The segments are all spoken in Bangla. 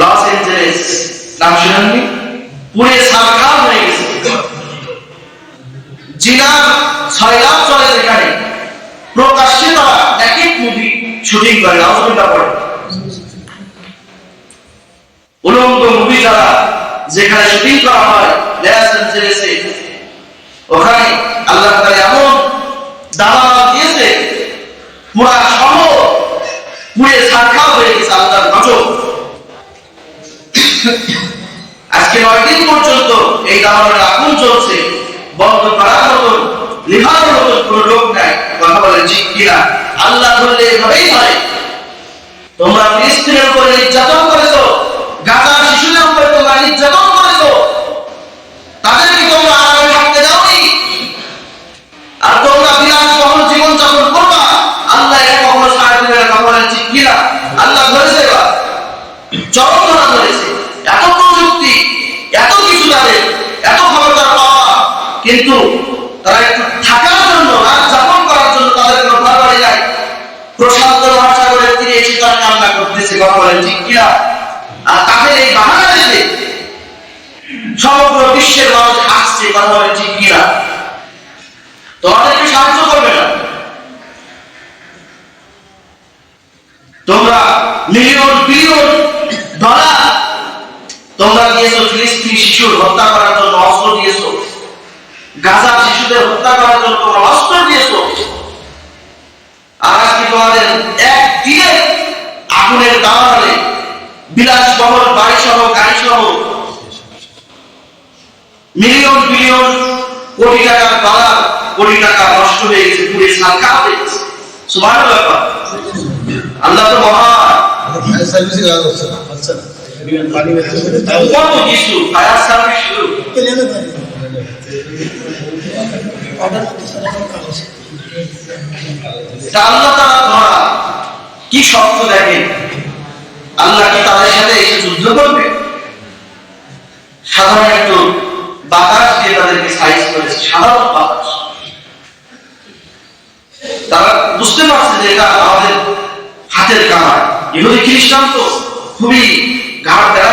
লস এঞ্জেলেস নাম শুনেননি পুরে সারখার হয়ে গেছে। জিনা ছয়লাভ চলে যেখানে। প্রকাশ্যে তারা একই মুভি শুটিং করে নাউজুবিল্লাহ পড়ে উলঙ্গ মুভি যারা যেখানে শুটিং করা হয় লস এঞ্জেলেসে ওখানে আল্লাহ তাআলা এমন দাওয়া দিয়েছে, পুরা শহর পুরে সারখা হয়ে গেছে, আল্লাহর গজব আজকে নয় দিন পর্যন্ত এই দাওয়াতের আগুন চলছে বন্ধ করার মতন মতন কোন লোক নাই। কথা কিনা? আল্লাহ বললে এভাবেই হয়। তোমরা ফিলিস্তিনের উপরে নির্যাতন করেছ, গাজা শিশুদের তোমরা নির্যাতন করেছ। তাদেরকে তোমরা আরামে থাকতে দাওনি। আর তোমরা বিলাস বহুল জীবন যাপন করবা। আল্লাহ এটা কখনো সাহায্য দেবে ঠিক কিনা? আল্লাহ ধরেছে এবার, চরম ধরা ধরেছে এত প্রযুক্তি এত কিছু তাদের এত ক্ষমতার পাওয়া কিন্তু তারা থাকার জন্য রাত যাপন করার জন্য তাদের কোনো ঘর বাড়ি নাই। প্রশান্ত মহাসাগরের তীরে এসে তারা কান্না করতেছে কথা বলেন ঠিক কিনা? আর তাদের এই বাহানা সমগ্র বিশ্বের মানুষ হাসছে কথা বলেন ঠিক কিনা? তোমাদেরকে সাহায্য করবে না। তোমরা মিলিয়ন, বিলিয়ন ডলার তোমরা দিয়েছ, ফিলিস্তিনি শিশুর হত্যা করার জন্য অস্ত্র দিয়েছ। গাজা শিশুদের হত্যা করার জন্য তোমরা অস্ত্র দিয়েছ। আর আজকে তোমাদের একদিনে আগুনের দাওয়ালে বিলাসবহুল বাড়ি সহ গাড়ি সহ মিলিয়ন বিলিয়ন কোটি টাকার ডলার কোটি টাকা নষ্ট হয়ে গেছে পুরে সারকা হয়ে গেছে। সুমার ব্যাপার। আল্লাহ তো মহান। না কত কিছু ফায়ার সার্ভিস শুরু কি দেখেন আল্লাহ কি তাদের সাথে এসে যুদ্ধ করবে? সাধারণ একটু বাতাস দিয়ে তাদেরকে সাইজ করেছে, সাধারণ বাতাস। তারা বুঝতে পারছে যে এটা আমাদের হাতের কামার ইহুদি খ্রিস্টান তো খুবই ঘাট দেওয়া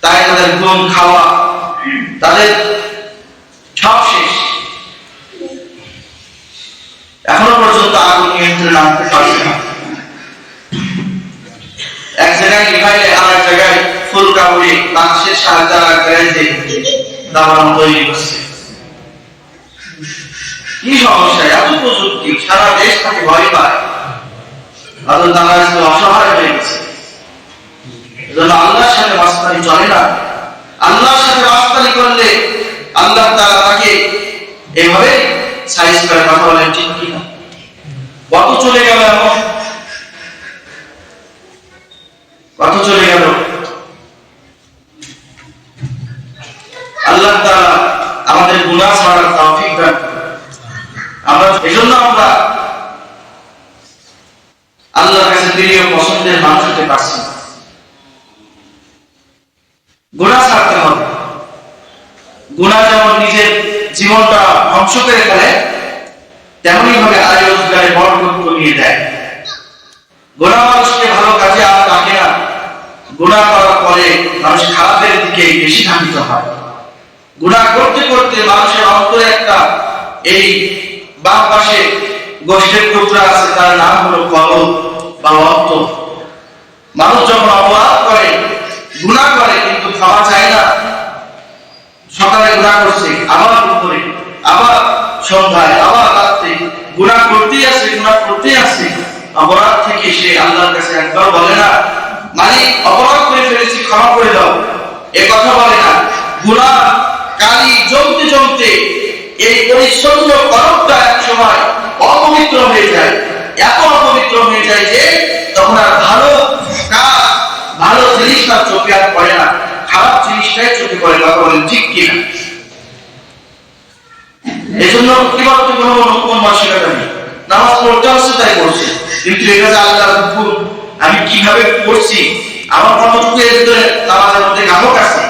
তাই তাদের ঘুম, খাওয়া, তাদের সব শেষ। এখনও পর্যন্ত আগুন নিয়ন্ত্রণে আনতে পারছে না। এক জায়গায় নিভাইলে আর এক জায়গায় ফুল কাবড়ে বাক্সের সাহায্যে আর এক যে তৈরি করছে। কি সমস্যা? এত প্রযুক্তি, সারা দেশ তাকে ভয় পায়। অথচ তারা অসহায় হয়ে গেছে। এজন্য আল্লাহর চলে না আল্লাহর সাথে মাস্তানি করলে আল্লাহ তাআলা তাকে এভাবে সাইজ করে কথা বলেন, ঠিক কি কত চলে গেল এমন কত চলে গেল আল্লাহ তাআলা আমাদের গুনাহ ছাড়ার তৌফিক দান। আমরা এজন্য আমরা আল্লাহর কাছে প্রিয় পছন্দের মানুষ হতে পারছি না। গুনাহ ছাড়তে হবে। গুনাহ যেমন নিজের জীবনটা ধ্বংস করে ফেলে তেমনি ভাবে আয় রোজগারে বরকত কমিয়ে দেয়। গুনাহ মানুষকে ভালো কাজে আর ডাকে না। গুনাহ করার পরে মানুষ খারাপের দিকে বেশি ধাবিত হয়। গুনাহ করতে করতে মানুষের অন্তরে একটা এই বাম পাশে গোষ্ঠের টুকরা আছে, তার নাম হলো কলব বা রক্ত মানুষ যখন অপরাধ করে গুনাহ করে কিন্তু ক্ষমা চায় না সকালে গুনাহ করছে আবার দুপুরে আবার সন্ধ্যায় আবার রাত্রে গুনাহ করতেই আছে গুনাহ করতেই আছে অপরাধ থেকে সে আল্লাহর কাছে একবার বলে না মানে অপরাধ করে ফেলেছি, ক্ষমা করে দাও। এ কথা বলে না। গুনাহ কালি জমতে জমতে এই পরিচ্ছন্ন কলমটা এক সময় অপবিত্র হয়ে যায়। এত অপবিত্র হয়ে যায় যে তখন আর ভালো কাজ, ভালো জিনিস তার চোখে আর পড়ে না। খারাপ জিনিসটাই চোখে পড়ে। কথা বলেন ঠিক কিনা? এই জন্য কি কোনো নেই নামাজ পড়তে তাই পড়ছি কিন্তু এটা যে আল্লাহ হুকুম আমি কীভাবে পড়ছি আমার এর ভিতরে নামাজের মধ্যে আছে,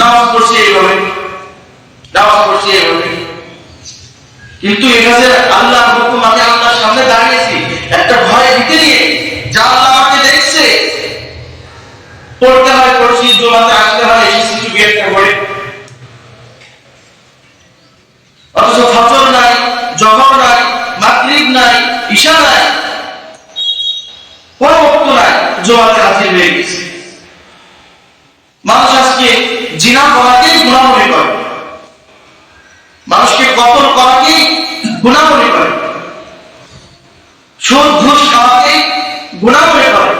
নামাজ পড়ছি এইভাবে, নামাজ পড়ছি এইভাবে। কিন্তু যে হুকুম আমি আল্লাহর সামনে দাঁড়িয়েছি, একটা ভয় দিতে নিয়ে যা আল্লাহ আমাকে দেখছে, পড়তে হয় পড়ছি জমাতে আসতে হয় এসেছি চুপি একটা করে অথচ ফজর নাই জহর নাই মাগরিব নাই ঈশা নাই কোন বক্ত নাই জমাতে হাজির হয়ে গেছে মানুষ আজকে জিনা করাকেই গুণা মনে করে। মানুষকে কতল করাকেই গুণা মনে করে। সুদ, ঘুষ খাওয়াকেই গুণা মনে করে।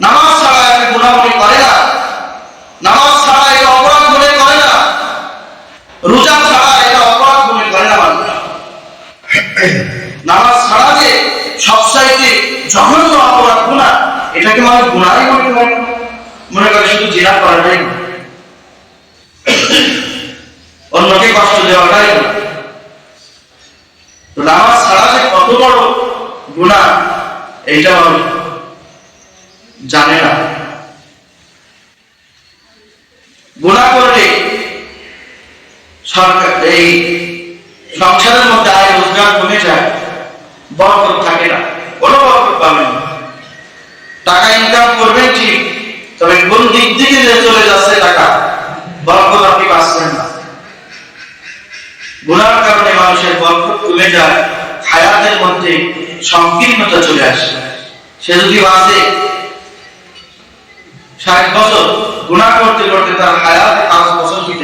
নামাজ ছাড়া একে গুণা মনে করে না। নামাজ ছাড়া এটা অপরাধ মনে করে না। রোজা ছাড়া এটা অপরাধ মনে করে না নামাজ ছাড়া যে সবসাইতে জঘন্য অপরাধ গুণা, এটাকে মানুষ গুণাই মনে করে না। মনে করে জেরা অন্যকে কষ্ট নামাজ ছাড়া যে কত বড় গুণা এইটা জানে না। গুণা করলে সরকার এই সংসারের মধ্যে আয় রোজগার কমে যায়, বরকত থাকে না কোনো বরকত পাবেন না টাকা ইনকাম করবেন ঠিক তবে কোন দিক থেকে যে চলে যাচ্ছে টাকা, বরকত আপনি পাচ্ছেন না। গুণার কারণে মানুষের বরকত কমে যায়, হায়াতের মধ্যে সংকীর্ণতা চলে আসে। সে যদি বাঁচে, ষাট বছর গুণা করতে করতে তার হায়াত পাঁচ বছর কি